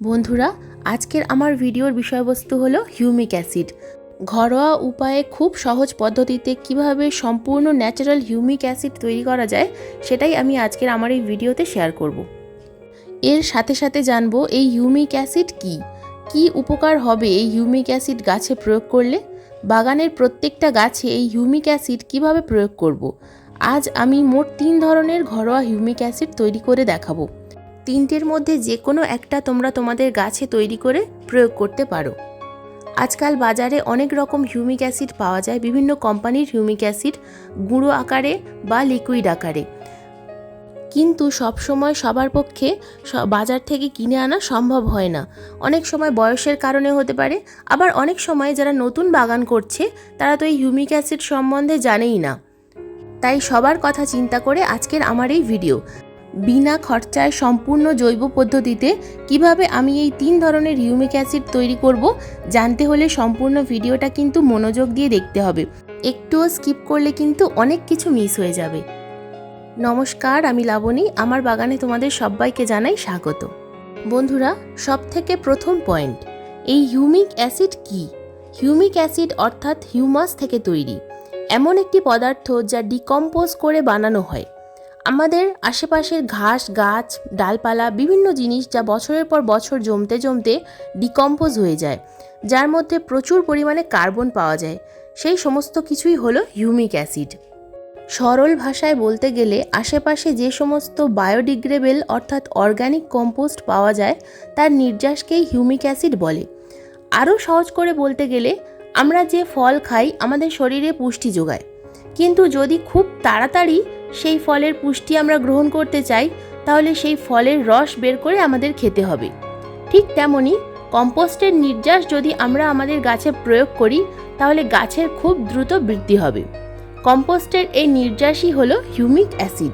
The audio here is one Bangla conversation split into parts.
বন্ধুরা, আজকের আমার ভিডিওর বিষয়বস্তু হলো হিউমিক অ্যাসিড। ঘরোয়া উপায়ে খুব সহজ পদ্ধতিতে কীভাবে সম্পূর্ণ ন্যাচারাল হিউমিক অ্যাসিড তৈরি করা যায়, সেটাই আমি আজকের আমার এই ভিডিওতে শেয়ার করব। এর সাথে সাথে জানব, এই হিউমিক অ্যাসিড কি? কি উপকার হবে এই হিউমিক অ্যাসিড গাছে প্রয়োগ করলে? বাগানের প্রত্যেকটা গাছে এই হিউমিক অ্যাসিড কীভাবে প্রয়োগ করব। আজ আমি মোট তিন ধরনের ঘরোয়া হিউমিক অ্যাসিড তৈরি করে দেখাবো। তিনটের মধ্যে যে কোনো একটা তোমরা তোমাদের গাছে তৈরি করে প্রয়োগ করতে পারো। আজকাল বাজারে অনেক রকম হিউমিক অ্যাসিড পাওয়া যায়, বিভিন্ন কোম্পানির হিউমিক অ্যাসিড গুঁড়ো আকারে বা লিকুইড আকারে। কিন্তু সব সময় সবার পক্ষে বাজার থেকে কিনে আনা সম্ভব হয় না। অনেক সময় বয়সের কারণে হতে পারে, আবার অনেক সময় যারা নতুন বাগান করছে, তারা তো এই হিউমিক অ্যাসিড সম্বন্ধে জানেই না। তাই সবার কথা চিন্তা করে আজকের আমার এই ভিডিও। বিনা খরচায় সম্পূর্ণ জৈব পদ্ধতিতে কীভাবে আমি এই তিন ধরনের হিউমিক অ্যাসিড তৈরি করব, জানতে হলে সম্পূর্ণ ভিডিওটা কিন্তু মনোযোগ দিয়ে দেখতে হবে। একটুও স্কিপ করলে কিন্তু অনেক কিছু মিস হয়ে যাবে। নমস্কার, আমি লাবণী। আমার বাগানে তোমাদের সবাইকে জানাই স্বাগত। বন্ধুরা সব থেকে প্রথম পয়েন্ট, এই হিউমিক অ্যাসিড কি? হিউমিক অ্যাসিড অর্থাৎ হিউমাস থেকে তৈরি। এমন একটি পদার্থ যা ডিকম্পোজ করে বানানো হয়। আমাদের আশেপাশের ঘাস, গাছ, ডালপালা, বিভিন্ন জিনিস যা বছরের পর বছর জমতে জমতে ডিকম্পোজ হয়ে যায়, যার মধ্যে প্রচুর পরিমাণে কার্বন পাওয়া যায়। সেই সমস্ত কিছুই হলো হিউমিক অ্যাসিড। সরল ভাষায় বলতে গেলে আশেপাশে যে সমস্ত বায়োডিগ্রেবল অর্থাৎ অর্গানিক কম্পোস্ট পাওয়া যায়, তার নির্যাসকেই হিউমিক অ্যাসিড বলে। আরও সহজ করে বলতে গেলে, আমরা যে ফল খাই আমাদের শরীরে পুষ্টি যোগায়। কিন্তু যদি খুব তাড়াতাড়ি সেই ফলের পুষ্টি আমরা গ্রহণ করতে চাই, তাহলে সেই ফলের রস বের করে আমাদের খেতে হবে। ঠিক তেমনি কম্পোস্টের নির্যাস যদি আমরা আমাদের গাছে প্রয়োগ করি, তাহলে গাছের খুব দ্রুত বৃদ্ধি হবে। কম্পোস্টের এই নির্যাসই হলো হিউমিক অ্যাসিড।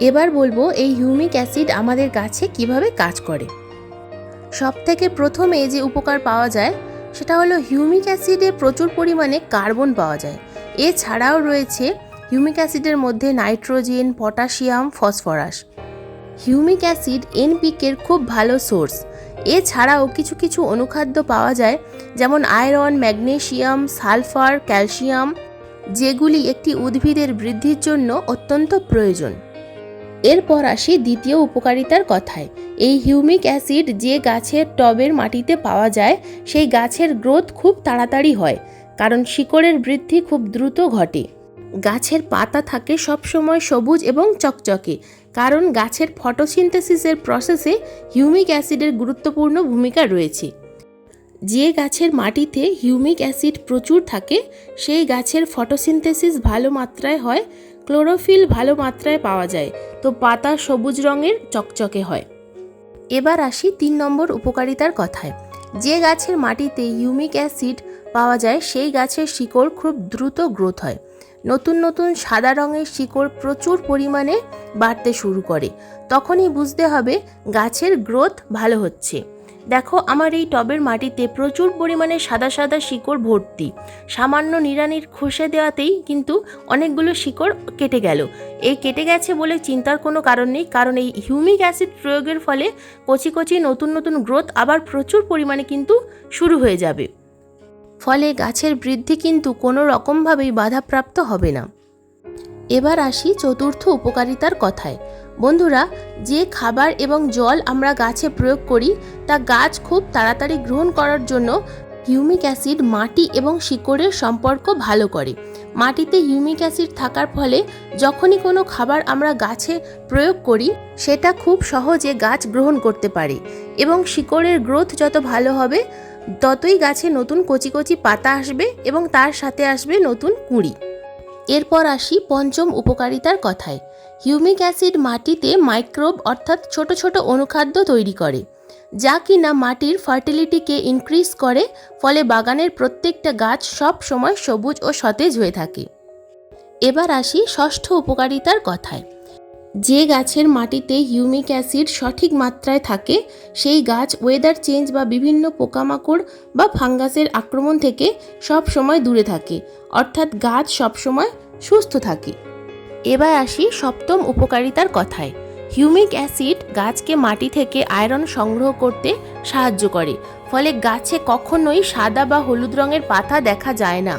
এবার বলব এই হিউমিক অ্যাসিড আমাদের গাছে কীভাবে কাজ করে। সব থেকে প্রথমে যে উপকার পাওয়া যায়, সেটা হলো হিউমিক অ্যাসিডে প্রচুর পরিমাণে কার্বন পাওয়া যায়। এছাড়াও রয়েছে হিউমিক অ্যাসিডের মধ্যে nitrogen, potassium, phosphorus. Humic acid এনপিকের খুব ভালো সোর্স। এছাড়াও কিছু কিছু অনুখাদ্য পাওয়া যায়, যেমন আয়রন ম্যাগনেসিয়াম সালফার, ক্যালসিয়াম, যেগুলি একটি উদ্ভিদের বৃদ্ধির জন্য অত্যন্ত প্রয়োজন। এরপর আসি দ্বিতীয় উপকারিতার কথায়। এই হিউমিক অ্যাসিড যে গাছের টবের মাটিতে পাওয়া যায়, সেই গাছের গ্রোথ খুব তাড়াতাড়ি হয়, কারণ শিকড়ের বৃদ্ধি খুব দ্রুত ঘটে। গাছের পাতা থাকে সবসময় সবুজ এবং চকচকে, কারণ গাছের ফটোসিনথেসিসের প্রসেসে হিউমিক অ্যাসিডের গুরুত্বপূর্ণ ভূমিকা রয়েছে। যে গাছের মাটিতে হিউমিক অ্যাসিড প্রচুর থাকে, সেই গাছের ফটোসিনথেসিস ভালো মাত্রায় হয় ক্লোরোফিল ভালো মাত্রায় পাওয়া যায়, তো পাতা সবুজ রঙের, চকচকে হয়। এবার আসি তিন নম্বর উপকারিতার কথায়। যে গাছের মাটিতে হিউমিক অ্যাসিড পাওয়া যায়, সেই গাছের শিকড় খুব দ্রুত গ্রোথ হয়। নতুন নতুন সাদা রঙের শিকড় প্রচুর পরিমাণে বাড়তে শুরু করে। তখনই বুঝতে হবে গাছের গ্রোথ ভালো হচ্ছে। দেখো আমার এই টবের মাটিতে প্রচুর পরিমাণে সাদা সাদা শিকড় ভর্তি। সামান্য নিড়ানির খসে দেওয়াতেই কিন্তু অনেকগুলো শিকড় কেটে গেল। এই কেটে গেছে বলে চিন্তার কোনো কারণ নেই, কারণ এই হিউমিক অ্যাসিড প্রয়োগের ফলে কচি কচি নতুন নতুন গ্রোথ আবার প্রচুর পরিমাণে কিন্তু শুরু হয়ে যাবে। ফলে গাছের বৃদ্ধি কিন্তু কোনো রকমভাবেই বাধাপ্রাপ্ত হবে না। এবার আসি চতুর্থ উপকারিতার কথায়। বন্ধুরা, যে খাবার এবং জল আমরা গাছে প্রয়োগ করি, তা গাছ খুব তাড়াতাড়ি গ্রহণ করার জন্য হিউমিক অ্যাসিড, মাটি এবং শিকড়ের সম্পর্ক ভালো করে। মাটিতে হিউমিক অ্যাসিড থাকার ফলে যখনই কোনো খাবার আমরা গাছে প্রয়োগ করি, সেটা খুব সহজে গাছ গ্রহণ করতে পারে এবং শিকড়ের গ্রোথ যত ভালো হবে ততই গাছে নতুন কচি কচি পাতা আসবে এবং তার সাথে আসবে নতুন কুঁড়ি। এরপর আসি পঞ্চম উপকারিতার কথায়। হিউমিক অ্যাসিড মাটিতে মাইক্রোব অর্থাৎ ছোট ছোট অনুখাদ্য তৈরি করে, যা কিনা মাটির ফার্টিলিটিকে ইনক্রিজ করে, ফলে বাগানের প্রত্যেকটা গাছ সব সময় সবুজ ও সতেজ হয়ে থাকে। এবার আসি ষষ্ঠ উপকারিতার কথায়। যে গাছের মাটিতে হিউমিক অ্যাসিড সঠিক মাত্রায় থাকে, সেই গাছ ওয়েদার চেঞ্জ বা বিভিন্ন পোকামাকড় বা ফাঙ্গাসের আক্রমণ থেকে সব সময় দূরে থাকে, অর্থাৎ গাছ সব সময় সুস্থ থাকে। এবার আসি সপ্তম উপকারিতার কথায়। হিউমিক অ্যাসিড গাছকে মাটি থেকে আয়রন সংগ্রহ করতে সাহায্য করে, ফলে গাছে কখনোই সাদা বা হলুদ রঙের পাতা দেখা যায় না।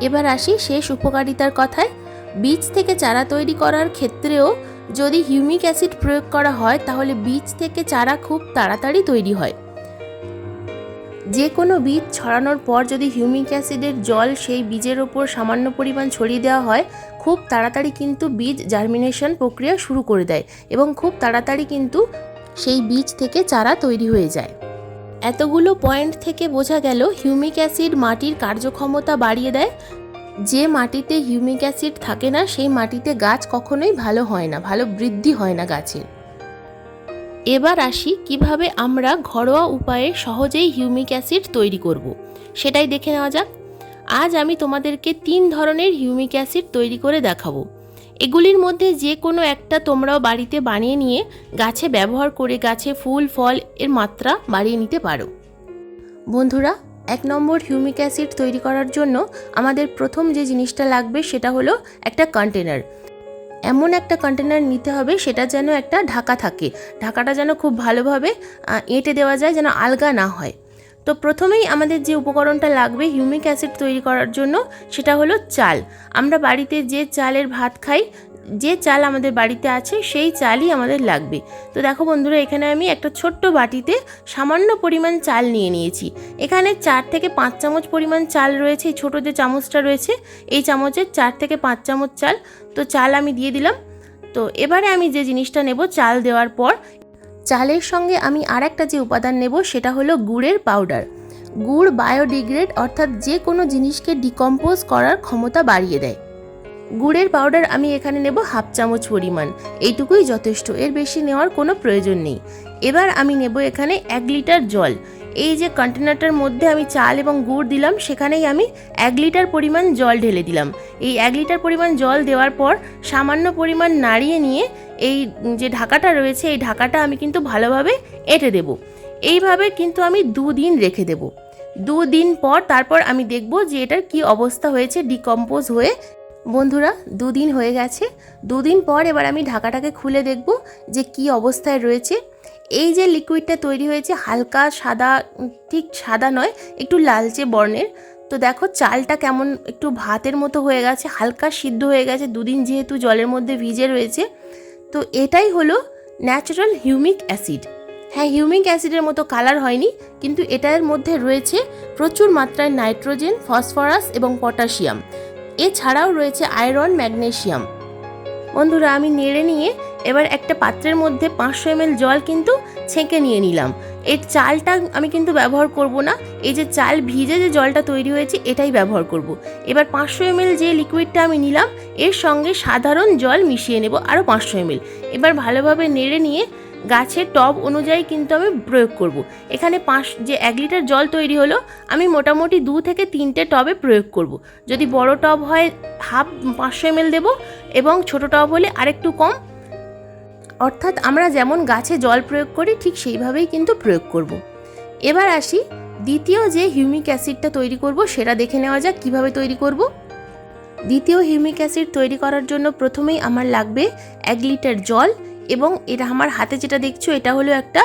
এবার আসি শেষ উপকারিতার কথায়। বীজ থেকে চারা তৈরি করার ক্ষেত্রেও যদি হিউমিক অ্যাসিড প্রয়োগ করা হয়, তাহলে বীজ থেকে চারা খুব তাড়াতাড়ি তৈরি হয়। যে কোনো বীজ ছড়ানোর পর যদি হিউমিক অ্যাসিডের জল সেই বীজের ওপর সামান্য পরিমাণ ছড়িয়ে দেওয়া হয়, খুব তাড়াতাড়ি কিন্তু বীজ জার্মিনেশন প্রক্রিয়া শুরু করে দেয় এবং খুব তাড়াতাড়ি কিন্তু সেই বীজ থেকে চারা তৈরি হয়ে যায়। এতগুলো পয়েন্ট থেকে বোঝা গেল হিউমিক অ্যাসিড মাটির কার্যক্ষমতা বাড়িয়ে দেয় যে মাটিতে হিউমিক অ্যাসিড থাকে না, সেই মাটিতে গাছ কখনোই ভালো হয় না, ভালো বৃদ্ধি হয় না গাছের। এবার আসি কীভাবে আমরা ঘরোয়া উপায়ে সহজেই হিউমিক অ্যাসিড তৈরি করব। সেটাই দেখে নেওয়া যাক। আজ আমি তোমাদেরকে তিন ধরনের হিউমিক অ্যাসিড তৈরি করে দেখাবো। এগুলির মধ্যে যে কোনো একটা তোমরাও বাড়িতে বানিয়ে নিয়ে গাছে ব্যবহার করে গাছে ফুল, ফল এর মাত্রা বাড়িয়ে নিতে পারো। বন্ধুরা এক নম্বর হিউমিক অ্যাসিড তৈরি করার জন্য আমাদের প্রথম যে জিনিসটা লাগবে সেটা হলো একটা কন্টেনার। এমন একটা কন্টেনার নিতে হবে সেটা যেন একটা ঢাকা থাকে। ঢাকাটা যেন খুব ভালোভাবে এঁটে দেওয়া যায় যেন আলগা না হয়। তো প্রথমেই আমাদের যে উপকরণটা লাগবে হিউমিক অ্যাসিড তৈরি করার জন্য সেটা হলো চাল। আমরা বাড়িতে যে চালের ভাত খাই যে চাল আমাদের বাড়িতে আছে, সেই চালই আমাদের লাগবে। তো দেখো বন্ধুরা, এখানে আমি একটা ছোট্ট বাটিতে সামান্য পরিমাণ চাল নিয়ে নিয়েছি। এখানে চার থেকে পাঁচ চামচ পরিমাণ চাল রয়েছে, এই ছোটো যে চামচটা রয়েছে, এই চামচের চার থেকে পাঁচ চামচ চাল। তো চাল আমি দিয়ে দিলাম। তো এবারে আমি যে জিনিসটা নেব চাল দেওয়ার পর, চালের সঙ্গে আমি আর একটা যে উপাদান নেব, সেটা হলো গুড়ের পাউডার। গুড় বায়োডিগ্রেড অর্থাৎ যে কোনো জিনিসকে ডিকম্পোজ করার ক্ষমতা বাড়িয়ে দেয়। গুড়ের পাউডার আমি এখানে নেব হাফ চামচ পরিমাণ। এইটুকুই যথেষ্ট, এর বেশি নেওয়ার কোনো প্রয়োজন নেই। এবার আমি নেব এখানে এক লিটার জল। এই যে কন্টেনারটার মধ্যে আমি চাল এবং গুড় দিলাম, সেখানেই আমি এক লিটার পরিমাণ জল ঢেলে দিলাম। এই এক লিটার পরিমাণ জল দেওয়ার পর সামান্য পরিমাণ নাড়িয়ে নিয়ে এই যে ঢাকাটা রয়েছে, এই ঢাকাটা আমি কিন্তু ভালোভাবে এঁটে দেব। এইভাবে কিন্তু আমি দুদিন রেখে দেব। দুদিন পর তারপর আমি দেখব যে এটার কি অবস্থা হয়েছে, ডিকম্পোজ হয়ে বন্ধুরা, দুদিন হয়ে গেছে। দুদিন পর এবার আমি ঢাকাটাকে খুলে দেখব যে কি অবস্থায় রয়েছে। এই যে লিকুইডটা তৈরি হয়েছে, হালকা সাদা, ঠিক সাদা নয়, একটু লালচে বর্ণের। তো দেখো, চালটা কেমন একটু ভাতের মতো হয়ে গেছে, হালকা সিদ্ধ হয়ে গেছে, দুদিন যেহেতু জলের মধ্যে ভিজে রয়েছে। তো এটাই হলো ন্যাচারাল হিউমিক অ্যাসিড হ্যাঁ হিউমিক অ্যাসিডের মতো কালার হয়নি, কিন্তু এটার মধ্যে রয়েছে প্রচুর মাত্রায় নাইট্রোজেন ফসফরাস এবং পটাশিয়াম এছাড়াও রয়েছে আয়রন, ম্যাগনেশিয়াম। বন্ধুরা, আমি নেড়ে নিয়ে এবার একটা পাত্রের মধ্যে পাঁচশো এমএল জল কিন্তু ছেঁকে নিয়ে নিলাম। এর চালটা আমি কিন্তু ব্যবহার করব না। এই যে চাল ভিজে যে জলটা তৈরি হয়েছে, এটাই ব্যবহার করব। এবার পাঁচশো এমএল যে লিকুইডটা আমি নিলাম, এর সঙ্গে সাধারণ জল মিশিয়ে নেব আরও পাঁচশো এমএল। এবার ভালোভাবে নেড়ে নিয়ে গাছের টব অনুযায়ী কিন্তু আমি প্রয়োগ করব। এখানে পাঁচ, যে এক লিটার জল তৈরি হলো, আমি মোটামুটি দু থেকে তিনটে টবে প্রয়োগ করব। যদি বড় টব হয়, হাফ পাঁচশো এমএল দেবো এবং ছোট টব হলে আরেকটু কম অর্থাৎ আমরা যেমন গাছে জল প্রয়োগ করি, ঠিক সেইভাবেই কিন্তু প্রয়োগ করব। এবার আসি, দ্বিতীয় যে হিউমিক অ্যাসিডটা তৈরি করব, সেটা দেখে নেওয়া যাক কীভাবে তৈরি করব দ্বিতীয় হিউমিক অ্যাসিড তৈরি করার জন্য প্রথমেই আমার লাগবে এক লিটার জল এবং এটা আমার হাতে যেটা দেখছ, এটা হলো একটা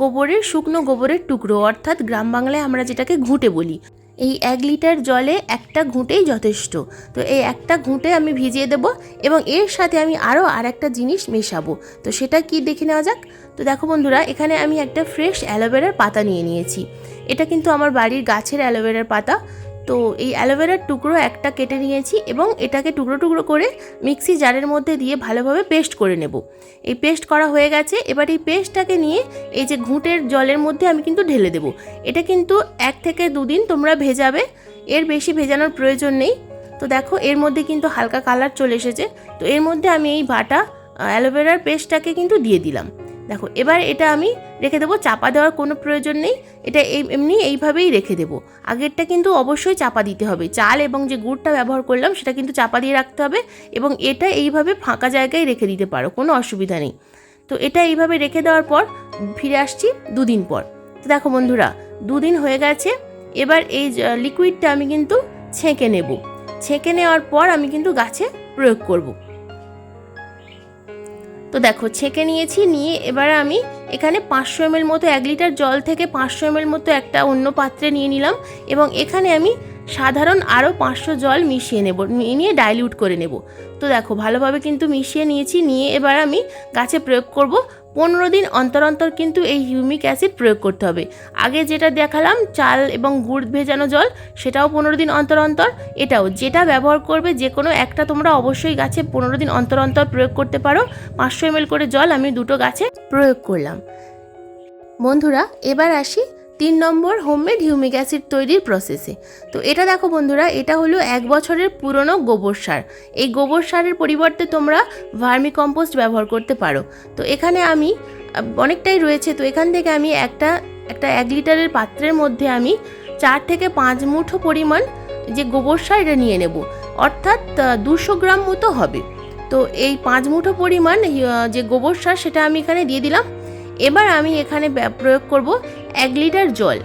গোবরের, শুকনো গোবরের টুকরো। অর্থাৎ গ্রাম বাংলায় আমরা যেটাকে ঘুঁটে বলি। এই এক লিটার জলে একটা ঘুঁটেই যথেষ্ট। তো এই একটা ঘুঁটে আমি ভিজিয়ে দেবো এবং এর সাথে আমি আরও আর একটা জিনিস মেশাবো। তো সেটা কি দেখে নেওয়া যাক? তো দেখো বন্ধুরা, এখানে আমি একটা ফ্রেশ অ্যালোভেরার পাতা নিয়ে নিয়েছি। এটা কিন্তু আমার বাড়ির গাছের অ্যালোভেরার পাতা। তো এই অ্যালোভেরার টুকরো একটা কেটে নিয়েছি এবং এটাকে টুকরো টুকরো করে মিক্সি জারের মধ্যে দিয়ে ভালোভাবে পেস্ট করে নেব। এই পেস্ট করা হয়ে গেছে। এবার এই পেস্টটাকে নিয়ে এই যে ঘুঁটের জলের মধ্যে আমি কিন্তু ঢেলে দেবো। এটা কিন্তু এক থেকে দুদিন তোমরা ভেজাবে। এর বেশি ভেজানোর প্রয়োজন নেই। তো দেখো, এর মধ্যে কিন্তু হালকা কালার চলে এসেছে। তো এর মধ্যে আমি এই বাটা অ্যালোভেরার পেস্টটাকে কিন্তু দিয়ে দিলাম। দেখো, এবার এটা আমি রেখে দেবো, চাপা দেওয়ার কোনো প্রয়োজন নেই, এটা এমনি এইভাবেই রেখে দেবো। আগেরটা কিন্তু অবশ্যই চাপা দিতে হবে, চাল এবং যে গুড়টা ব্যবহার করলাম সেটা কিন্তু চাপা দিয়ে রাখতে হবে এবং এটা এইভাবে ফাঁকা জায়গায় রেখে দিতে পারো, কোনো অসুবিধা নেই। তো এটা এইভাবে রেখে দেওয়ার পর ফিরে আসছি দুদিন পর। তো দেখো বন্ধুরা, দুদিন হয়ে গেছে, এবার এই লিকুইডটা আমি কিন্তু ছেঁকে নেব। ছেঁকে নেওয়ার পর আমি কিন্তু গাছে প্রয়োগ করব। তো দেখো, ছেঁকে নিয়েছি, নিয়ে এবার আমি এখানে পাঁচশো এমএল মতো এক লিটার জল থেকে পাঁচশো এমএল মতো একটা অন্য পাত্রে নিয়ে নিলাম এবং এখানে আমি সাধারণ আরও পাঁচশো জল মিশিয়ে নেব, নিয়ে ডাইলিউট করে নেব। তো দেখো, ভালোভাবে কিন্তু মিশিয়ে নিয়েছি, নিয়ে এবার আমি গাছে প্রয়োগ করব পনেরো দিন অন্তর অন্তর কিন্তু এই হিউমিক অ্যাসিড প্রয়োগ করতে হবে। আগে যেটা দেখালাম, চাল এবং গুড় ভেজানো জল, সেটাও পনেরো দিন অন্তর অন্তর। এটাও যেটা ব্যবহার করবে, যে কোনো একটা তোমরা অবশ্যই গাছে পনেরো দিন অন্তর অন্তর প্রয়োগ করতে পারো। পাঁচশো এম করে জল আমি দুটো গাছে প্রয়োগ করলাম। বন্ধুরা, এবার আসি তিন নম্বর হোমমেড হিউমিক অ্যাসিড তৈরির প্রসেসে তো এটা দেখো বন্ধুরা, এটা হলো এক বছরের পুরনো গোবর সার। এই গোবর সারের পরিবর্তে তোমরা ভার্মি কম্পোস্ট ব্যবহার করতে পারো। তো এখানে আমি, অনেকটাই রয়েছে, তো এখান থেকে আমি একটা একটা এক লিটারের পাত্রের মধ্যে আমি চার থেকে পাঁচ মুঠো পরিমাণ যে গোবর সার এটা নিয়ে নেব। অর্থাৎ দুশো গ্রাম মতো হবে। তো এই পাঁচ মুঠো পরিমাণ যে গোবর সার সেটা আমি এখানে দিয়ে দিলাম। এবার আমি এখানে প্রয়োগ করব এক লিটার জল।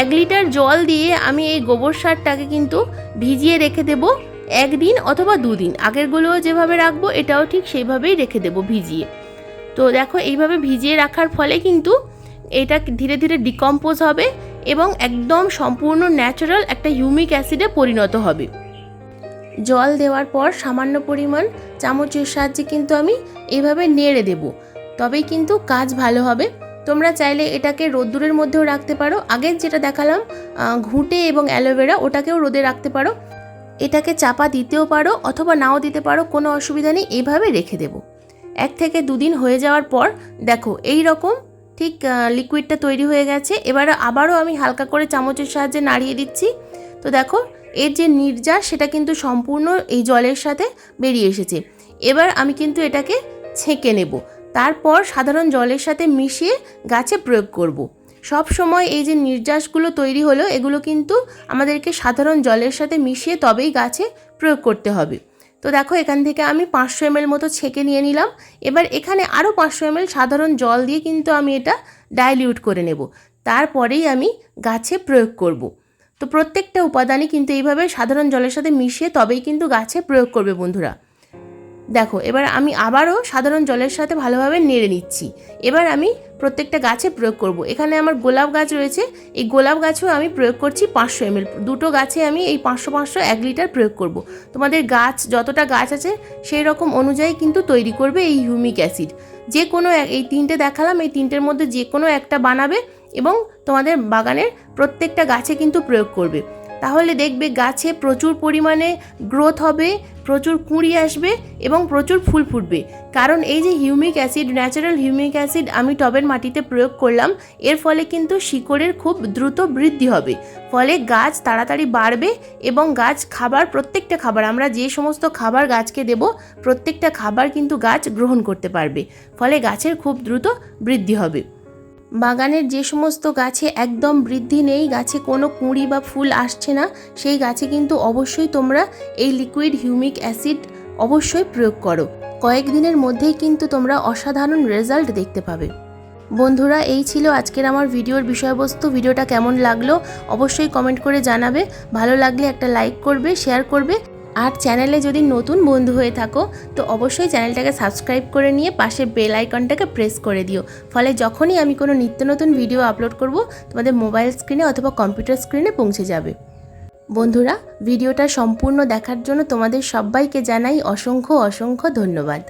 এক লিটার জল দিয়ে আমি এই গোবর সারটাকে কিন্তু ভিজিয়ে রেখে দেব একদিন অথবা দুদিন। আগেরগুলোও যেভাবে রাখব, এটাও ঠিক সেইভাবেই রেখে দেব ভিজিয়ে। তো দেখো, এইভাবে ভিজিয়ে রাখার ফলে কিন্তু এটা ধীরে ধীরে ডিকম্পোজ হবে এবং একদম সম্পূর্ণ ন্যাচারাল একটা হিউমিক অ্যাসিডে পরিণত হবে। জল দেওয়ার পর সামান্য পরিমাণ চামচের সাহায্যে কিন্তু আমি এইভাবে নেড়ে দেব। তবেই কিন্তু কাজ ভালো হবে। তোমরা চাইলে এটাকে রোদ্দুরের মধ্যেও রাখতে পারো। আগের যেটা দেখালাম ঘুঁটে এবং অ্যালোভেরা, ওটাকেও রোদে রাখতে পারো। এটাকে চাপা দিতেও পারো অথবা নাও দিতে পারো, কোনো অসুবিধা নেই এইভাবে রেখে দেবো। এক থেকে দুদিন হয়ে যাওয়ার পর, দেখো, এই রকম, ঠিক লিকুইডটা তৈরি হয়ে গেছে। এবার আবারও আমি হালকা করে চামচের সাহায্যে নাড়িয়ে দিচ্ছি। তো দেখো, এর যে নির্যাস সেটা কিন্তু সম্পূর্ণ এই জলের সাথে বেরিয়ে এসেছে। এবার আমি কিন্তু এটাকে ছেঁকে নেব। তারপর সাধারণ জলের সাথে মিশিয়ে গাছে প্রয়োগ করব। সব সময় এই যে নির্যাসগুলো তৈরি হলো, এগুলো কিন্তু আমাদেরকে সাধারণ জলের সাথে মিশিয়ে তবেই গাছে প্রয়োগ করতে হবে তো দেখো, এখান থেকে আমি পাঁচশো এমএল মতো ছেঁকে নিয়ে নিলাম এবার এখানে আরও পাঁচশো এমএল সাধারণ জল দিয়ে কিন্তু আমি এটা ডাইলিউট করে নেব তারপরেই আমি গাছে প্রয়োগ করব। তো প্রত্যেকটা উপাদানই কিন্তু এইভাবে সাধারণ জলের সাথে মিশিয়ে তবেই কিন্তু গাছে প্রয়োগ করবে বন্ধুরা দেখো, এবার আমি আবারও সাধারণ জলের সাথে ভালোভাবে নেড়ে নিচ্ছি। এবার আমি প্রত্যেকটা গাছে প্রয়োগ করব। এখানে আমার গোলাপ গাছ রয়েছে। এই গোলাপ গাছেও আমি প্রয়োগ করছি পাঁচশো এমএল। দুটো গাছে আমি এই পাঁচশো পাঁচশো এক লিটার প্রয়োগ করব। তোমাদের গাছ, যতটা গাছ আছে সেই রকম অনুযায়ী কিন্তু তৈরি করবে এই হিউমিক অ্যাসিড। যে কোনো এই তিনটে দেখালাম, এই তিনটের মধ্যে যে কোনো একটা বানাবে এবং তোমাদের বাগানের প্রত্যেকটা গাছে কিন্তু প্রয়োগ করবে। তাহলে দেখবে গাছে প্রচুর পরিমাণে গ্রোথ হবে, প্রচুর কুঁড়ি আসবে এবং প্রচুর ফুল ফুটবে। কারণ এই যে humic acid natural humic acid আমি টবের মাটিতে প্রয়োগ করলাম, এর ফলে কিন্তু শিকড়ের খুব দ্রুত বৃদ্ধি হবে। ফলে গাছ তাড়াতাড়ি বাড়বে এবং গাছ খাবার, প্রত্যেকটা খাবার, আমরা যে সমস্ত খাবার গাছকে দেব, প্রত্যেকটা খাবার কিন্তু গাছ গ্রহণ করতে পারবে। ফলে গাছের খুব দ্রুত বৃদ্ধি হবে। বাগানের যে সমস্ত গাছে একদম বৃদ্ধি নেই, গাছে কোনো কুঁড়ি বা ফুল আসছে না, সেই গাছে কিন্তু অবশ্যই তোমরা এই লিকুইড হিউমিক অ্যাসিড অবশ্যই প্রয়োগ করো। কয়েকদিনের মধ্যেই কিন্তু তোমরা অসাধারণ রেজাল্ট দেখতে পাবে। বন্ধুরা, এই ছিল আজকের আমার ভিডিওর বিষয়বস্তু। ভিডিওটা কেমন লাগল অবশ্যই কমেন্ট করে জানাবে। ভালো লাগলে একটা লাইক করবে শেয়ার করবে। আর চ্যানেলে যদি নতুন বন্ধু হয়ে থাকো, তো অবশ্যই চ্যানেলটাকে সাবস্ক্রাইব করে নিয়ে পাশে বেল আইকনটাকে প্রেস করে দিও। ফলে যখনই আমি কোনো নিত্য নতুন ভিডিও আপলোড করব, তোমাদের মোবাইল স্ক্রিনে অথবা কম্পিউটার স্ক্রিনে পৌঁছে যাবে। বন্ধুরা, ভিডিওটা সম্পূর্ণ দেখার জন্য তোমাদের সবাইকে জানাই অসংখ্য অসংখ্য ধন্যবাদ।